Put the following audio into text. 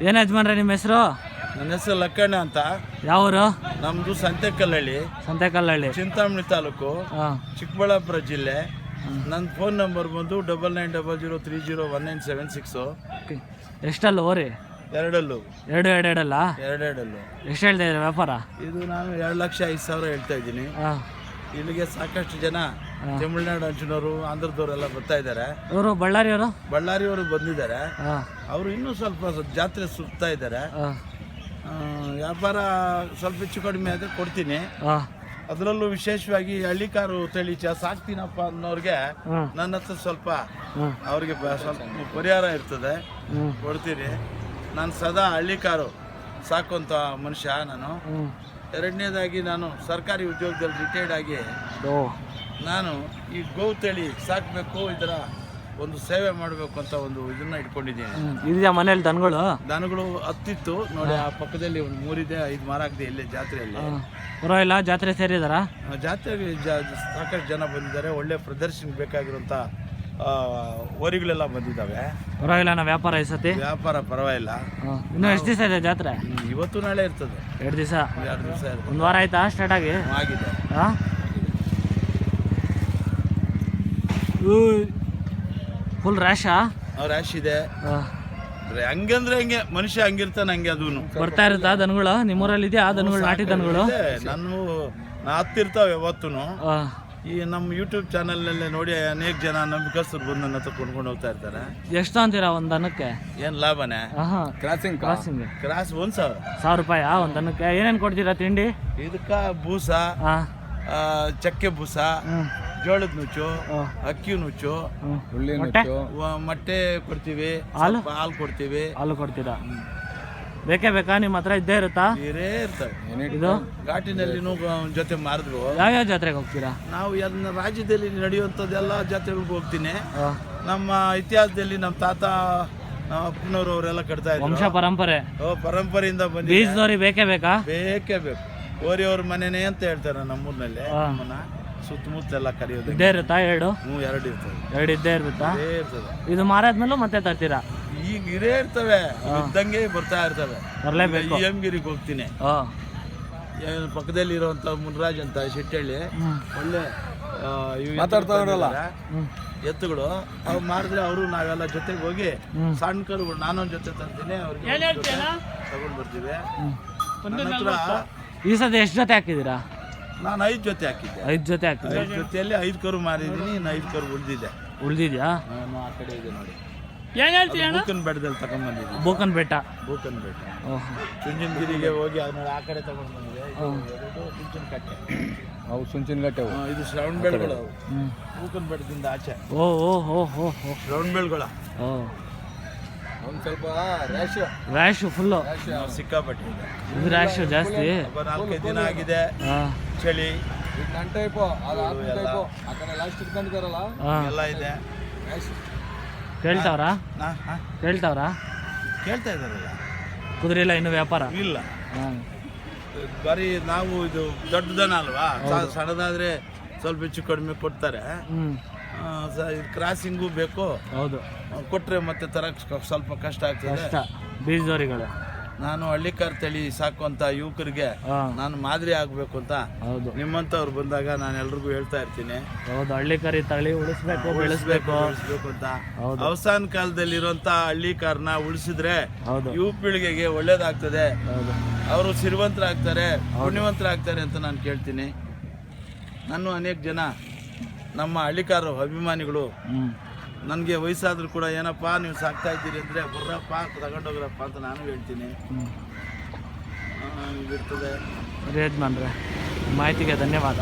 ಏನು ಯಜಮಾನ್ರೆ ನಿಮ್ಮ ಹೆಸರು? ನನ್ನ ಹೆಸರು ಲಕ್ಕಣ್ಣ ಅಂತ. ಯಾವೂರು? ನಮ್ದು ಸಂತೆಕಲ್ಲಹಳ್ಳಿ ಸಂತೆಕಲ್ಲಹಳ್ಳಿ ಚಿಂತಾಮಣಿ ತಾಲೂಕು. ಹಾಂ. ಚಿಕ್ಕಬಳ್ಳಾಪುರ ಜಿಲ್ಲೆ. ನನ್ನ ಫೋನ್ ನಂಬರ್ ಬಂದು double nine double zero three zero one nine seven six. ಎಷ್ಟಲ್ಲ ಓರಿ ಎರಡಲ್ಲೂ. ಎರಡು ಎರಡು ಎರಡಲ್ಲ? ಎರಡೆರಡಲ್ಲು. ಎಷ್ಟು ಹೇಳ್ತಾ ಇದ್ದೀರಾ ವ್ಯಾಪಾರ? ಇದು ನಾನು ಎರಡು ಲಕ್ಷ ಐದು ಸಾವಿರ ಹೇಳ್ತಾ ಇದ್ದೀನಿ. ಹಾಂ. ಇಲ್ಲಿಗೆ ಸಾಕಷ್ಟು ಜನ ತಮಿಳ್ನಾಡು ಅಂಚಿನವರು ಆಂಧ್ರದವರೆಲ್ಲ ಬರ್ತಾ ಇದ್ದಾರೆ. ಅವರು? ಬಳ್ಳಾರಿಯವರು ಬಳ್ಳಾರಿಯವರು ಬಂದಿದ್ದಾರೆ ಅವರು ಇನ್ನೂ ಸ್ವಲ್ಪ ಜಾತ್ರೆ ಸುತ್ತಾ ಇದ್ದಾರೆ. ವ್ಯಾಪಾರ ಸ್ವಲ್ಪ ಹೆಚ್ಚು ಕಡಿಮೆ ಆದರೆ ಕೊಡ್ತೀನಿ. ಅದರಲ್ಲೂ ವಿಶೇಷವಾಗಿ ಹಳ್ಳಿಕಾರು ತಳಿ ಚಾ ಸಾಕ್ತೀನಪ್ಪ ಅನ್ನೋರಿಗೆ ನನ್ನ ಹತ್ರ ಸ್ವಲ್ಪ ಅವ್ರಿಗೆ ಸ್ವಲ್ಪ ಪರಿಹಾರ ಇರ್ತದೆ. ಕೊಡ್ತೀನಿ. ನಾನು ಸದಾ ಹಳ್ಳಿಕಾರು ಸಾಕುವಂಥ ಮನುಷ್ಯ ನಾನು. ಎರಡನೇದಾಗಿ ನಾನು ಸರ್ಕಾರಿ ಉದ್ಯೋಗದಲ್ಲಿ ರಿಟೈರ್ಡ್ ಆಗಿ ನಾನು ಈ ಗೋ ತಳಿ ಸಾಕಬೇಕು ಇದರ ಒಂದು ಸೇವೆ ಮಾಡಬೇಕು ಅಂತ ಒಂದು ಇದನ್ನ ಇಟ್ಕೊಂಡಿದ್ದೀನಿ. ಇದೆಯಾ ಮನೇಲಿ ದನಗಳು? ದನಗಳು ಹತ್ತಿತ್ತು. ನೋಡಿ ಆ ಪಕ್ಕದಲ್ಲಿ ಒಂದು ಮೂರಿದೆ ಐದು ಮಾರಾಕ್ದೆ ಇಲ್ಲೇ ಜಾತ್ರೆಯಲ್ಲಿ. ಪರವಾಗಿಲ್ಲ ಜಾತ್ರೆ ಸೇರಿದಾರ? ಜಾತ್ರೆಗೆ ಸಾಕಷ್ಟು ಜನ ಬಂದಿದ್ದಾರೆ. ಒಳ್ಳೆ ಪ್ರದರ್ಶನ ಬೇಕಾಗಿರುವಂಥ ವರಿಗಳೆಲ್ಲ ಬಂದಿದ್ದಾವೆ. ಪರವಾಗಿಲ್ಲ ನಾ ವ್ಯಾಪಾರ ಈ ಸತಿ. ವ್ಯಾಪಾರ ಪರವಾಗಿಲ್ಲ. ಇನ್ನು ಇನ್ನೂ ಎಷ್ಟು ದಿವಸ ಇದೆ ಜಾತ್ರೆ? ಇವತ್ತು ನಾಳೆ ಇರ್ತದೆ. ಎರಡು ದಿವಸ? ಎರಡು ದಿವಸ ಒಂದು ವಾರ ಆಯ್ತಾ ಸ್ಟಾರ್ಟ್ ಆಗಿ? ಆಗಿದೆ. ಹಾಂ? ಫುಲ್ ರ್ಯಾಶಾ ಅವ್ರ ರ್ಯಾಶ್ ಇದೆ. ಅಂದ್ರೆ ಹಂಗಂದ್ರೆ ಹಂಗೆ ಮನುಷ್ಯ ಹಂಗಿರ್ತಾನೆ ಹಂಗೆ ಅದೂನು. ಬರ್ತಾ ಇರುತ್ತಾ ದನಗಳು? ನಿಮ್ಮೂರಲ್ಲಿ ಇದೆಯಾ ದನಗಳು ನಾಟಿ ದನಗಳು? ನಾನು ನಾ ಹತ್ತಿರ್ತಾವೆ ಯಾವತ್ತೂ ಈ ನಮ್ಮ ಯೂಟ್ಯೂಬ್ ಚಾನಲ್ನಲ್ಲೇ ನೋಡಿ ಅನೇಕ ಜನ ನಂಬಿಕಸ್ತರು ಬಂದು ನನ್ನ ಹತ್ರ ಕೊಂಡ್ಕೊಂಡು ಹೋಗ್ತಾ ಇರ್ತಾರೆ. ಎಷ್ಟು ಅಂತೀರಾ ಒಂದು ದನಕ್ಕೆ ಏನು ಲಾಭನೇ? ಹಾಂ ಕ್ರಾಸಿಂಗ್ ಕ್ರಾಸಿಂಗ್ ಕ್ರಾಸ್ ಒಂದು ಸಾವಿರ. ಸಾವಿರ ರೂಪಾಯಿ ಒಂದು ದನಕ್ಕೆ ಏನೇನು ಕೊಡ್ತೀರಾ ತಿಂಡಿ? ಇದಕ್ಕ ಬೂಸ ಆ, ಚಕ್ಕೆ ಬೂಸ ಜೋಳದ ನುಚ್ಚು ಅಕ್ಕಿ ನುಚ್ಚು ಮೊಟ್ಟೆ? ಮೊಟ್ಟೆ ಕೊಡ್ತೀವಿ ಹಾಲು? ಕೊಡ್ತೀವಿ. ಹಾಲು ಕೊಡ್ತೀರಾ? ಬೇಕೇ ಬೇಕಾ? ನಿಮ್ಮ ಹತ್ರ ಇದ್ದೇ ಇರುತ್ತಾ? ಬೇರೆ ಇರ್ತವೆ ಇದು? ಘಾಟಿನಲ್ಲಿ ಜೊತೆ ಮಾರಿದ್ವು ಯಾವ್ಯಾವ ಜಾತ್ರೆಗೆ ಹೋಗ್ತೀರಾ? ನಾವು ಎಲ್ಲ ರಾಜ್ಯದಲ್ಲಿ ನಡೆಯುವಂಥದ್ದೆಲ್ಲ ಜಾತ್ರೆಗಳಿಗೆ ಹೋಗ್ತೀನಿ. ನಮ್ಮ ಇತಿಹಾಸದಲ್ಲಿ ನಮ್ಮ ತಾತ ಅಪ್ಪನವರು ಅವರೆಲ್ಲ ಕಟ್ತಾ ಇದ್ರು. ವಂಶ ಪರಂಪರೆ. ಓ, ಪರಂಪರೆಯಿಂದ ಬಂದಿ ಬೀಜದವ್ರಿಗೆ ಬೇಕೇ ಬೇಕಾ? ಬೇಕೇ ಬೇಕು. ಓರಿಯವ್ರ ಮನೆನೇ ಅಂತ ಹೇಳ್ತಾರೆ ನಮ್ಮೂರಿನಲ್ಲಿ. ಸುತ್ತಮುತ್ತ ನಮ್ಮನ್ನ ಸುತ್ತಮುತ್ತ ಕರೆಯೋದು. ಇದ್ದೇ ಇರುತ್ತಾ ಎರಡು? ಹ್ಞೂ ಎರಡು ಇರ್ತದೆ. ಎರಡು ಇದ್ದೇ ಇರುತ್ತಾ? ಇದೇ ಇರ್ತದೆ. ಇದು ಮಾರಾದ್ಮೇಲೂ ಮತ್ತೆ ತರ್ತೀರಾ? ಈಗ ಇರೇ ಇರ್ತವೆ. ಇದ್ದಂಗೆ ಬರ್ತಾ ಇರ್ತವೆ. ಬರಲೇಬೇಕು. ಎಂ ಎಮ್ಗಿರಿಗೆ ಹೋಗ್ತೀನಿ. ಹಾಂ. ಏನು ಪಕ್ಕದಲ್ಲಿ ಇರುವಂತ ಮುನ್ರಾಜ್ ಅಂತ ಶೆಟ್ಟಳ್ಳಿ ಒಳ್ಳೆ ಮಾತಾಡ್ತಾರಲ್ಲ ಎತ್ತುಗಳು ಅವ್ರು ಮಾಡಿದ್ರೆ ಅವರು ನಾವೆಲ್ಲ ಜೊತೆಗೆ ಹೋಗಿ. ಸಣ್ಣ ಕರುಗಳು ನಾನೊಂದು ಜೊತೆ ತರ್ತೀನಿ ಅವ್ರಿಗೆ ತಗೊಂಡು ಬರ್ತೀವಿ. ನಂತರ ಈ ಸತಿ ಎಷ್ಟು ಜೊತೆ ಹಾಕಿದ್ದೀರಾ? ನಾನು ಐದು ಜೊತೆ ಹಾಕಿದ್ದೆ. ಐದು ಜೊತೆ ಹಾಕಿದ್ದೆ ಐದು ಜೊತೆಯಲ್ಲಿ ಐದು ಕರು ಮಾರಿದ್ದೀನಿ ಇನ್ನು ಐದು ಕರು ಉಳಿದಿದೆ. ಉಳ್ದಿದ್ಯಾ? ನಾನು ಆ ಕಡೆ ಇದೆ ನೋಡಿ. ಏನು ಬೂಕನ್ ಬೆಟ್ಟದಲ್ಲಿ ತಗೊಂಡ್ಬಂದಿದ್ದೀನಿ ಬೋಕನ್ ಬೆಟ್ಟ. ಬೂಕನ್ ಬೆಟ್ಟ. ಓಹೋ. ಚುಂಚನಗಿರಿಗೆ ಹೋಗಿ ಅದನ್ನ ಆ ಕಡೆ ತಗೊಂಡು ಬಂದಿದೆ. ಚುಂಚನ ಕಟ್ಟೆ ಅವು ಆ, ಇದು ಶ್ರವಣ ಬೆಳ್ಗಳು ಬೂಕನ್ ಬೆಟ್ಟದಿಂದ ಆಚೆ. ಓ ಓ ಓ ಓ ಹೋ. ಶ್ರವಣ ಬೆಳ್ಗಳ. ಓ. ಒಂದು ಸ್ವಲ್ಪ ರ್ಯಾಶ್ ರ್ಯಾಶು ಫುಲ್ಲು ಸಿಕ್ಕಾಪಟ್ಟೆ ಇದೆ. ರ್ಯಾಶು ಜಾಸ್ತಿ. ನಾಲ್ಕೈದು ದಿನ ಆಗಿದೆ. ಚಳಿ. ನನ್ನ ಟೈಪು ಅದು ಆ ಟೈಪು ಆ ಕಡೆ ಲಾಸ್ಟ್ ಇಟ್ಕೊಂಡಿದ್ದಾರಲ್ಲ? ಹಾಂ. ಎಲ್ಲ ಇದೆ. ರ್ಯಾಶ್ ಕೇಳ್ತಾವ್ರಾ? ಕೇಳ್ತಾವ್ರಾ? ಕೇಳ್ತಾ ಇದ್ದಾರಲ್ಲ. ಕುದುರೆ ಇಲ್ಲ ಇನ್ನು ವ್ಯಾಪಾರ? ಇಲ್ಲ. ಹಾಂ. ಬರೀ ನಾವು ಇದು ದೊಡ್ಡ ದನ ಅಲ್ವಾ ಸಣ್ಣದಾದ್ರೆ ಸ್ವಲ್ಪ ಹೆಚ್ಚು ಕಡಿಮೆ ಕೊಡ್ತಾರೆ. ಆ, ಸ- ಇದು ಕ್ರಾಸಿಂಗು ಬೇಕು. ಹೌದು. ಕೊಟ್ರೆ ಮತ್ತೆ ತರಕ್ ಸ್ವಲ್ಪ ಕಷ್ಟ ಆಗ್ತದೆ. ಬೀಜದವರಿಗಳು ನಾನು ಹಳ್ಳಿಕಾರ್ ತಳಿ ಸಾಕುವಂತ ಯುವಕರಿಗೆ ನಾನು ಮಾದರಿ ಆಗ್ಬೇಕು ಅಂತ ಹೌದು. ನಿಮ್ಮಂಥವ್ರು ಬಂದಾಗ ನಾನು ಎಲ್ರಿಗೂ ಹೇಳ್ತಾ ಇರ್ತೀನಿ. ಹೌದು ಹಳ್ಳಿಕಾರಿ ತಳಿ ಉಳಿಸ್ಬೇಕು ಬೆಳೆಸ್ಬೇಕು. ಉಳಿಸ್ಬೇಕು ಅಂತ. ಅವಸಾನ ಕಾಲದಲ್ಲಿರುವಂತ ಹಳ್ಳಿ ಕಾರ್ನ ಉಳಿಸಿದ್ರೆ ಯುವ ಪೀಳಿಗೆಗೆ ಒಳ್ಳೇದಾಗ್ತದೆ. ಅವರು ಸಿರಿವಂತರಾಗ್ತಾರೆ ಪುಣ್ಯವಂತರಾಗ್ತಾರೆ ಅಂತ ನಾನು ಕೇಳ್ತೀನಿ. ನಾನು ಅನೇಕ ಜನ ನಮ್ಮ ಹಳ್ಳಿಕಾರು ಅಭಿಮಾನಿಗಳು ನನಗೆ ವಯಸ್ಸಾದರೂ ಕೂಡ ಏನಪ್ಪ ನೀವು ಸಾಕ್ತಾ ಇದ್ದೀರಿ ಅಂದರೆ ಬರ್ರಪ್ಪ ತಗೊಂಡೋಗ್ರಪ್ಪ ಅಂತ ನಾನು ಹೇಳ್ತೀನಿ. ಬಿಡ್ತದೆ ರೇಟ್ ಮಾಡ್ರೆ ಮಾಹಿತಿಗೆ ಧನ್ಯವಾದ.